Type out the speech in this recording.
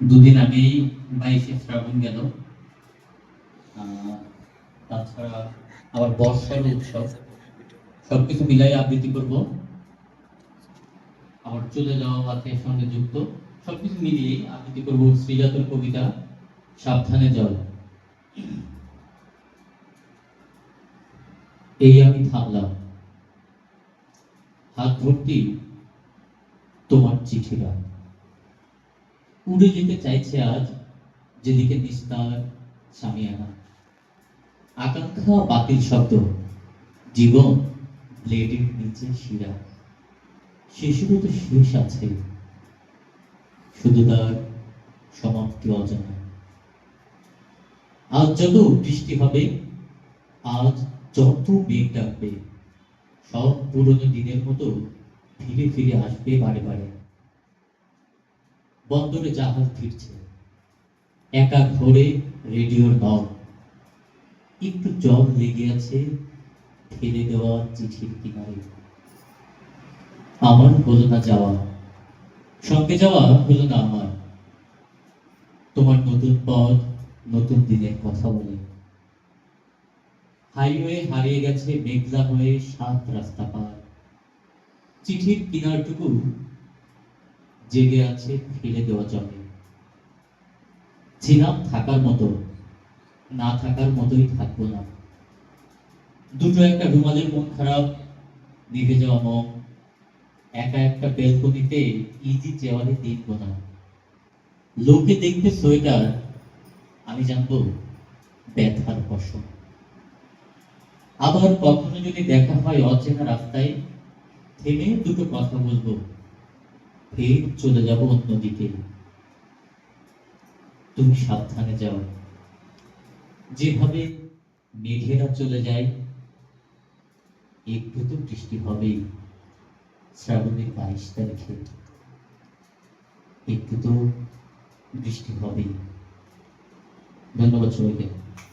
দুদিন আগেই বাইশে শ্রাবণ গেল। তাছাড়া আবার বর্ষার উৎসব, সবকিছু মিলাই আবৃত্তি করব। আবার চলে যাওয়া এর সঙ্গে যুক্ত, সবকিছু মিলিয়ে আবৃত্তি করব শ্রীজাতর কবিতা, সাবধানে জল। এই আমি থামলাম। হাত ভর্তি তোমার চিঠিরা উড়ে যেতে চাইছে আজ যেদিকে নিস্তার সামিয়ানা। আকাঙ্ক্ষা বাতিল শব্দ, জীবন ব্লেডের নিচে শিরা। শিশুরও তো শেষ আছে, শুধু তার সমাপ্তি অজানা। আজ যত বৃষ্টি হবে, আজ যত মেঘ ডাকবে, সব পুরনো দিনের মতো ফিরে ফিরে আসবে বারে বারে। বন্দরে জাহাজ ফিরছে। একা ঘরে রেডিওর নল একটু জল লেগে আছে ফেলে দেওয়া চিঠির কিনারে। আমার হলো না যাওয়া। সঙ্গে যাওয়া হলো না আমার। তোমার নতুন পথ, নতুন দিনের কথা বলে। হাইওয়ে হারিয়ে গেছে, মেঘলা হয়ে সাত রাস্তা পার। চিঠির কিনারটুকু জেগে আছে, ফেলে দেওয়া জলে ছিলাম থাকার মতো, না থাকার মতোই থাকব না। দুটো একটা রুমালের মন খারাপ, নিভে যাওয়া মন। একা একটা বেলকনিতে ইজি চেয়ারে দেখব না। লোকে দেখবে সোয়েটার, আমি জানব ব্যথার বসন আবার কখনো যদি দেখা হয় অচেনা রাস্তায়, থেমে দুটো কথা বলব। ফের চলে যাব অন্যদিকে তুমি সাবধানে যাও। যেভাবে মেঘেরা চলে যায়, একটু তো বৃষ্টি হবেই। শ্রাবণের বাইশ তারিখে একটু তো বৃষ্টি হবেই। ধন্যবাদ সবাইকে।